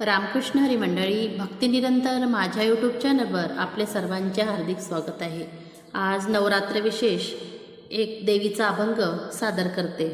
रामकृष्ण हरी मंडळी भक्तिनिरंतर माझ्या यूट्यूब चॅनलवर आपले सर्वांचे हार्दिक स्वागत आहे. आज नवरात्र विशेष एक देवीचा अभंग सादर करते.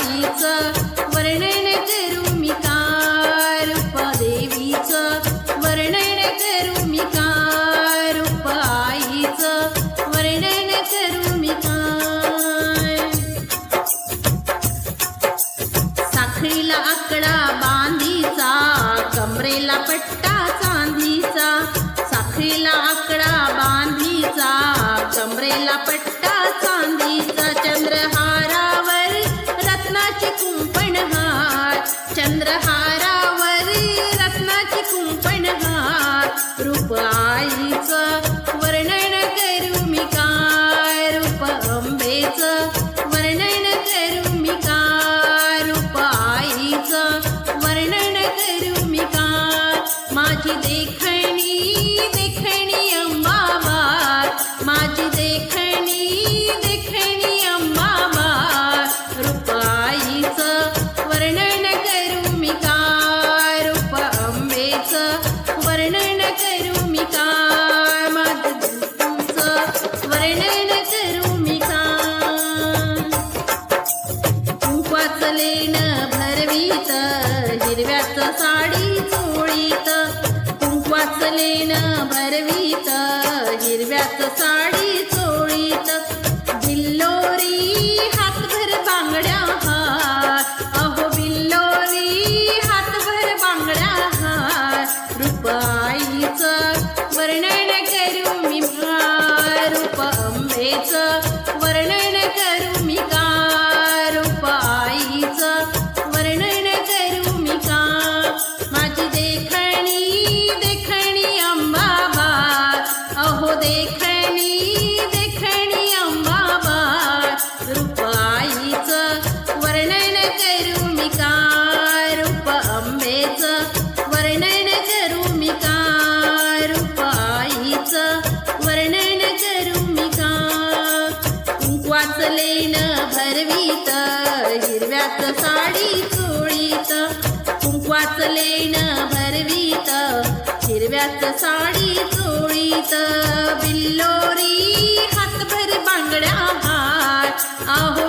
आईचं वर्णन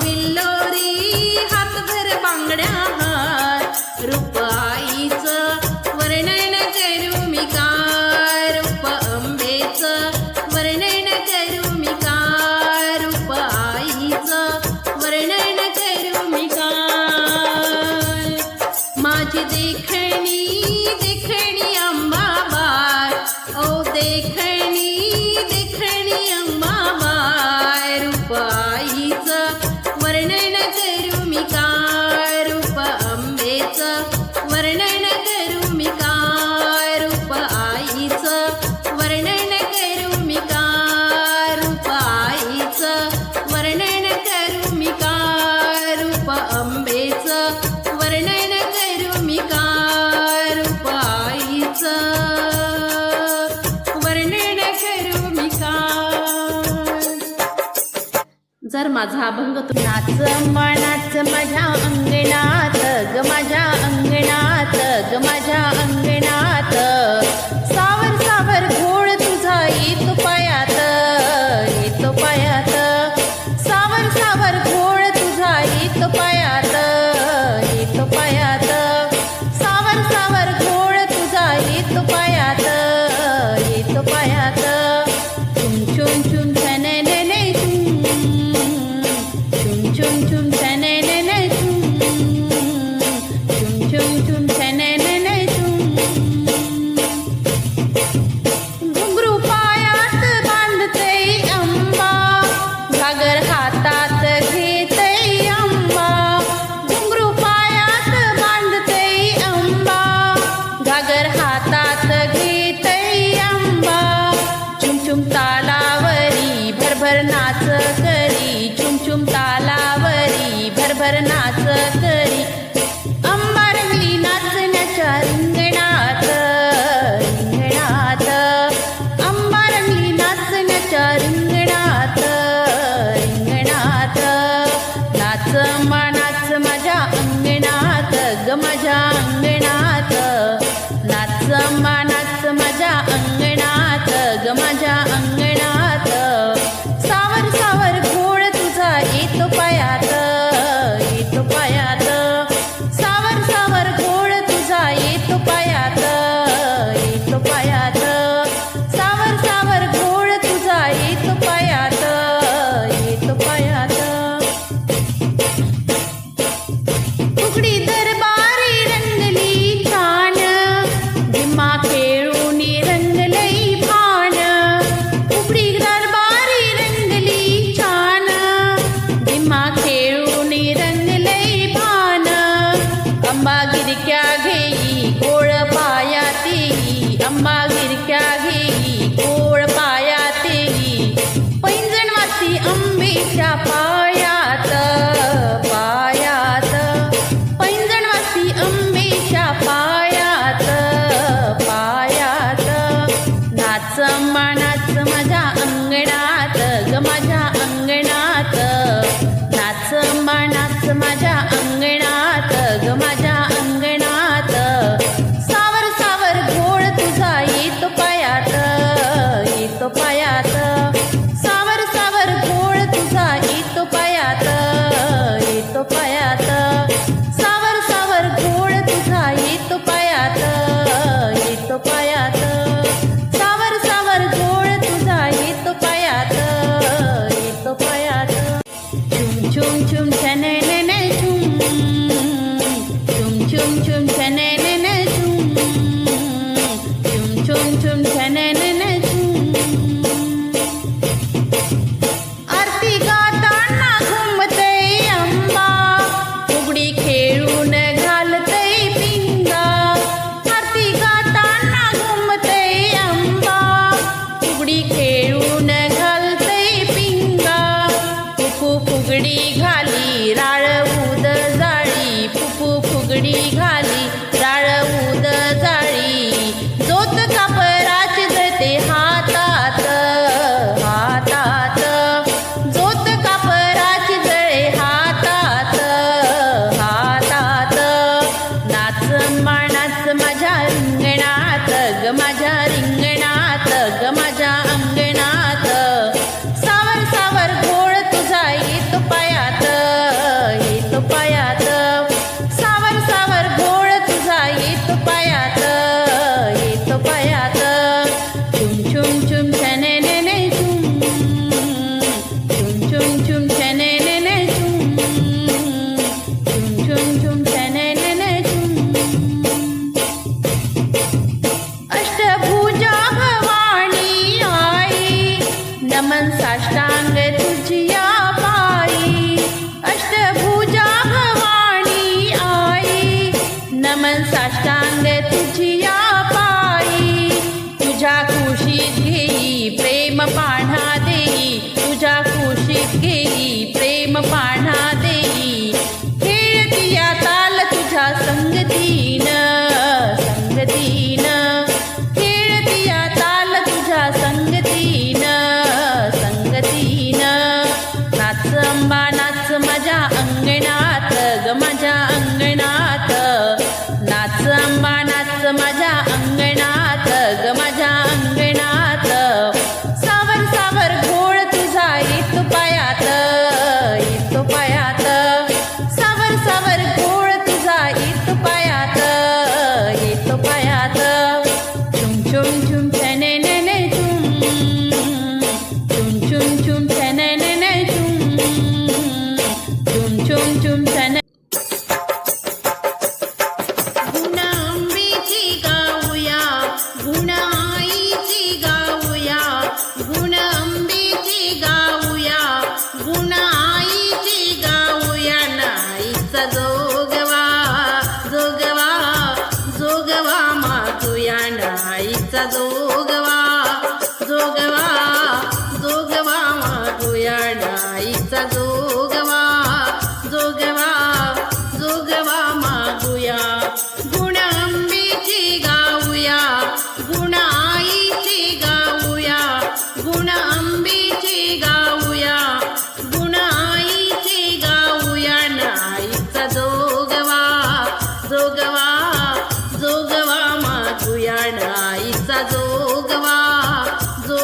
கோவில்லோ सर माझा अभंग तुम्ही नाच मनाच माझ्या अंगणात ग माझ्या अंगणात ग माझ्या अंगणात. सावर सावर घोळ तुझा येतो पायात येतो पायात. सावर सावर घोळ तुझा येतो पायात.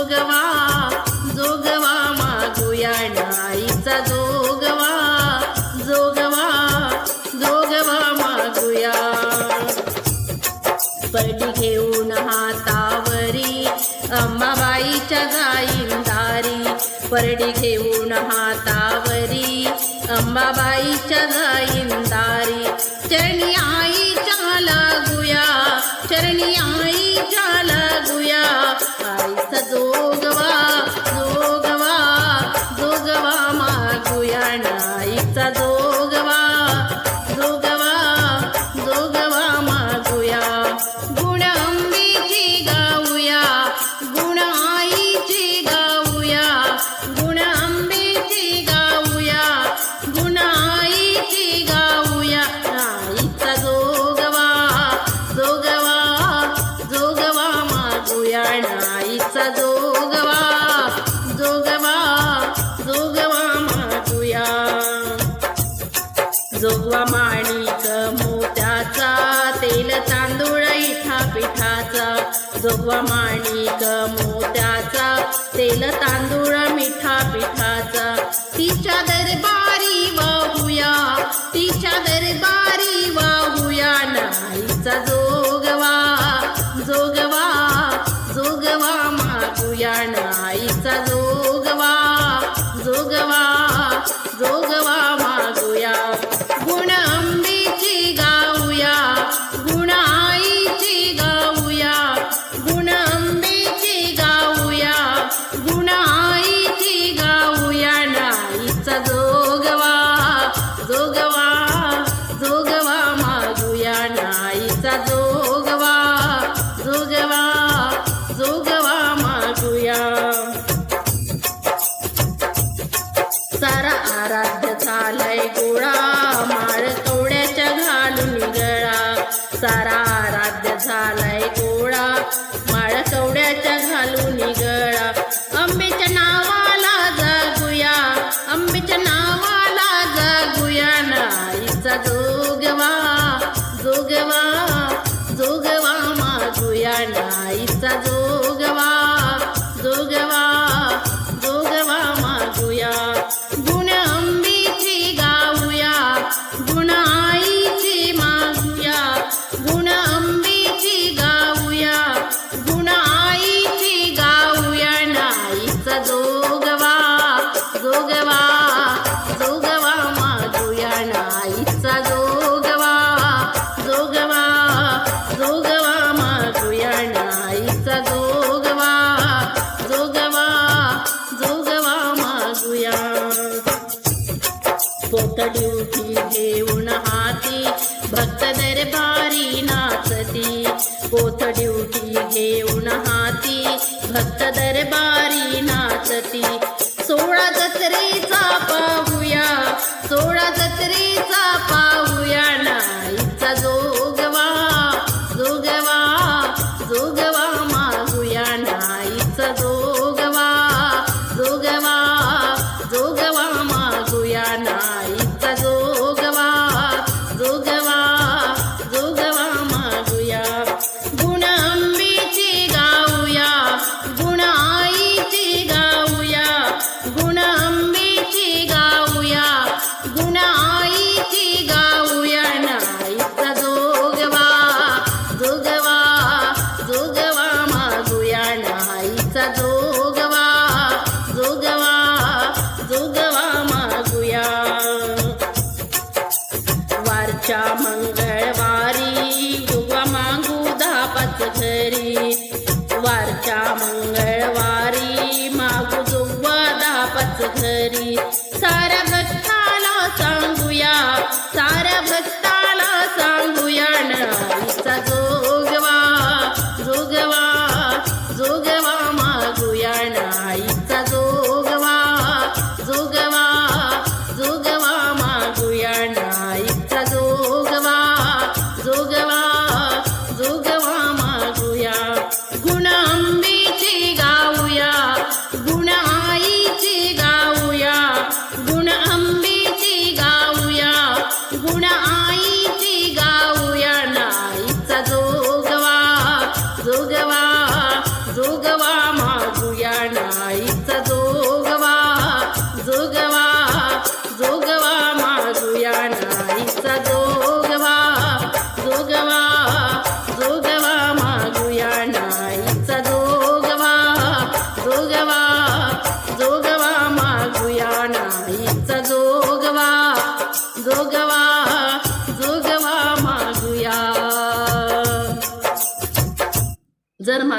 जोगवा जोगवा मागूया नाईचा जोगवा. जोगवा जोगवा मागूया. पडी घेऊन हातावरी अम्माबाईच्या जाईन दारी परडी घेऊन हातावरी अंबाबाईच्या जाईन दारी चरणी आईच्या लागूया चरणी आईच्या लागूया. హస్తదోగవా রোজ पाहूया. सोळा जत्री मंगळवार